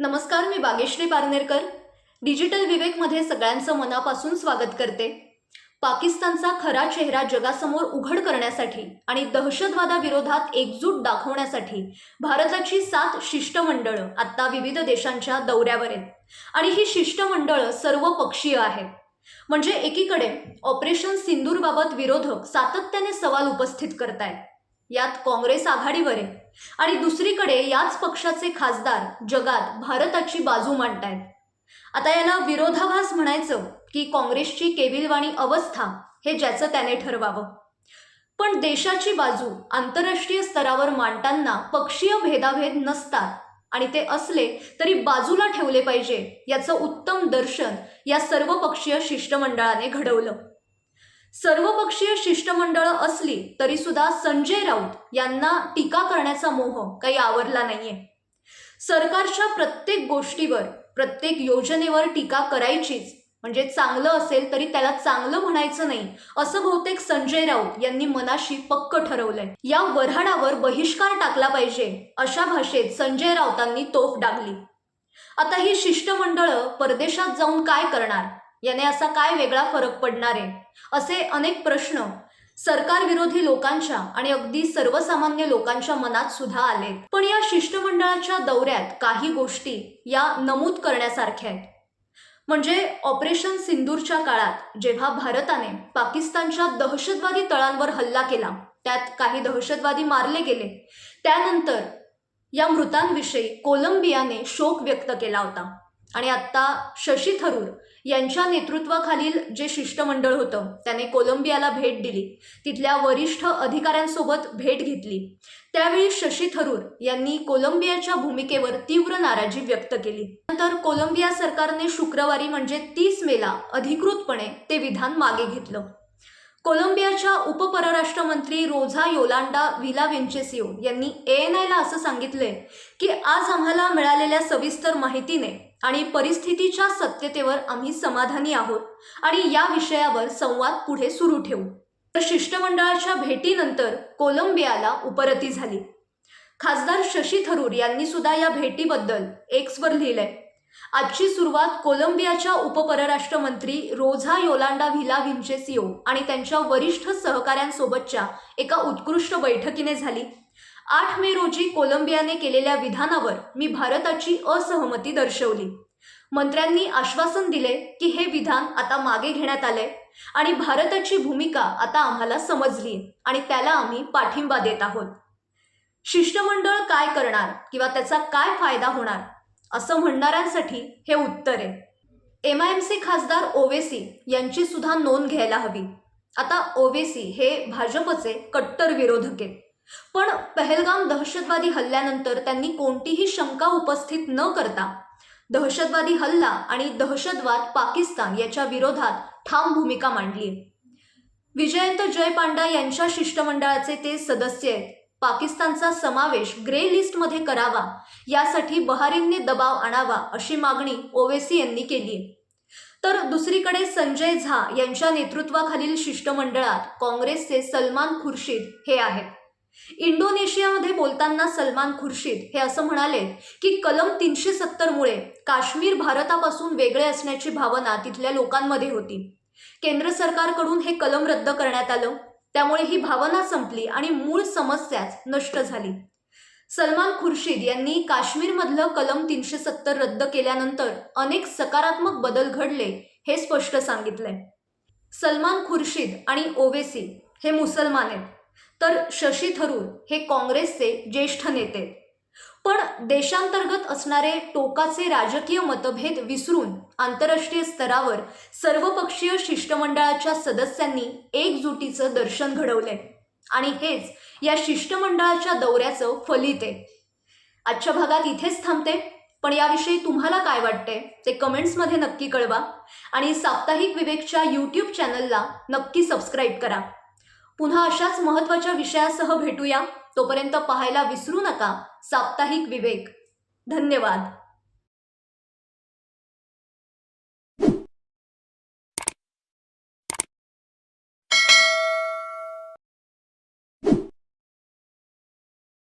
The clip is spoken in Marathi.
नमस्कार मी बागेश्री पारनेरकर डिजिटल विवेकमध्ये सगळ्यांचं मनापासून स्वागत करते. पाकिस्तानचा खरा चेहरा जगासमोर उघड करण्यासाठी आणि दहशतवादाविरोधात एकजूट दाखवण्यासाठी भारताची सात शिष्टमंडळं आत्ता विविध देशांच्या दौऱ्यावर आहेत. आणि ही शिष्टमंडळं सर्व पक्षीय आहेत. म्हणजे एकीकडे ऑपरेशन सिंदूरबाबत विरोधक सातत्याने सवाल उपस्थित करतायत. यात काँग्रेस आघाडीवर आहे. आणि दुसरीकडे याच पक्षाचे खासदार जगात भारताची बाजू मांडतायत. आता याला विरोधाभास म्हणायचं की काँग्रेसची केविलवाणी अवस्था हे ज्याचं त्याने ठरवावं. पण देशाची बाजू आंतरराष्ट्रीय स्तरावर मांडताना पक्षीय भेदाभेद नसतात आणि ते असले तरी बाजूला ठेवले पाहिजे याचं उत्तम दर्शन या सर्वपक्षीय शिष्टमंडळाने घडवलं. सर्वपक्षीय शिष्टमंडळ असली तरी सुद्धा संजय राऊत यांना टीका करण्याचा मोह काही आवरला नाहीये. सरकारच्या प्रत्येक गोष्टीवर प्रत्येक योजनेवर टीका करायचीच म्हणजे चांगलं असेल तरी त्याला चांगलं म्हणायचं नाही असं बहुतेक संजय राऊत यांनी मनाशी पक्क ठरवलंय. या वऱ्हाडावर बहिष्कार टाकला पाहिजे अशा भाषेत संजय राऊतांनी तोफ डागली. आता ही शिष्टमंडळं परदेशात जाऊन काय करणार? याने असा काय वेगळा फरक पडणार आहे? असे अनेक प्रश्न सरकारविरोधी लोकांच्या आणि अगदी सर्वसामान्य लोकांच्या मनात सुद्धा आले पण या शिष्टमंडळाच्या दौऱ्यात काही गोष्टी या नमूद करण्यासारख्या आहेत. म्हणजे ऑपरेशन सिंदूरच्या काळात जेव्हा भारताने पाकिस्तानच्या दहशतवादी तळांवर हल्ला केला त्यात काही दहशतवादी मारले गेले त्यानंतर या मृतांविषयी कोलंबियाने शोक व्यक्त केला होता. आणि आत्ता शशी थरूर यांच्या नेतृत्वाखालील जे शिष्टमंडळ होतं त्याने कोलंबियाला भेट दिली. तिथल्या वरिष्ठ अधिकाऱ्यांसोबत भेट घेतली. त्यावेळी शशी थरूर यांनी कोलंबियाच्या भूमिकेवर तीव्र नाराजी व्यक्त केली. नंतर कोलंबिया सरकारने शुक्रवारी म्हणजे तीस मेला अधिकृतपणे ते विधान मागे घेतलं. कोलंबियाच्या उपपरराष्ट्र मंत्री रोझा योलांडा विला विंचेसिओ यांनी एन आयला असं सांगितलंय की आज आम्हाला मिळालेल्या सविस्तर माहितीने आणि परिस्थितीच्या सत्यतेवर आम्ही समाधानी आहोत. आणि या विषयावर संवाद पुढे सुरू ठेवू. तर शिष्टमंडळाच्या भेटीनंतर कोलंबियाला उपरती झाली. खासदार शशी थरूर यांनी सुद्धा या भेटीबद्दल एक्सवर लिहिलंय. आजची सुरुवात कोलंबियाच्या उपपरराष्ट्र मंत्री रोझा योलांडा व्हिला विंचेसिओ आणि त्यांच्या वरिष्ठ सहकाऱ्यांसोबतच्या एका उत्कृष्ट बैठकीने झाली. आठ मे रोजी कोलंबियाने केलेल्या विधानावर मी भारताची असहमती दर्शवली. मंत्र्यांनी आश्वासन दिले की हे विधान आता मागे घेण्यात आले आणि भारताची भूमिका आता आम्हाला समजली आणि त्याला आम्ही पाठिंबा देत आहोत. शिष्टमंडळ काय करणार किंवा त्याचा काय फायदा होणार? असं म्हणणाऱ्यांसाठी हे उत्तर आहे. एम आय एम सी खासदार ओवेसी यांची सुद्धा नोंद घ्यायला हवी. आता ओवेसी हे भाजपचे कट्टर विरोधक आहेत. पण पहलगाम दहशतवादी हल्ल्यानंतर त्यांनी कोणतीही शंका उपस्थित न करता दहशतवादी हल्ला आणि दहशतवाद पाकिस्तान याच्या विरोधात ठाम भूमिका मांडली. विजयंत जय पांडा यांच्या शिष्टमंडळाचे ते सदस्य आहेत. पाकिस्तानचा समावेश ग्रे लिस्टमध्ये करावा यासाठी बहारीनने दबाव आणावा अशी मागणी ओवेसी यांनी केली. आहे तर दुसरीकडे संजय झा यांच्या नेतृत्वाखालील शिष्टमंडळात काँग्रेसचे सलमान खुर्शीद हे आहेत. इंडोनेशियामध्ये बोलताना सलमान खुर्शीद हे असं म्हणाले की कलम तीनशे सत्तरमुळे काश्मीर भारतापासून वेगळे असण्याची भावना तिथल्या लोकांमध्ये होती. केंद्र सरकारकडून हे कलम रद्द करण्यात आलं. त्यामुळे ही भावना संपली आणि मूळ समस्याच नष्ट झाली. सलमान खुर्शीद यांनी काश्मीरमधलं कलम तीनशे सत्तर रद्द केल्यानंतर अनेक सकारात्मक बदल घडले हे स्पष्ट सांगितलंय. सलमान खुर्शीद आणि ओवेसी हे मुसलमान आहेत. तर शशी थरूर हे काँग्रेसचे ज्येष्ठ नेते. पण देशांतर्गत असणारे टोकाचे राजकीय मतभेद विसरून आंतरराष्ट्रीय स्तरावर सर्वपक्षीय शिष्टमंडळाच्या सदस्यांनी एकजुटीचं दर्शन घडवलंय. आणि हेच या शिष्टमंडळाच्या दौऱ्याचं फलित आहे. आजच्या भागात इथेच थांबते. पण याविषयी तुम्हाला काय वाटते ते कमेंट्समध्ये नक्की कळवा. आणि साप्ताहिक विवेकच्या यूट्यूब चॅनलला नक्की सबस्क्राईब करा. पुन्हा अशाच महत्त्वाच्या विषयासह भेटूया. तोपर्यंत पाहायला विसरू नका. साप्ताहिक विवेक. धन्यवाद.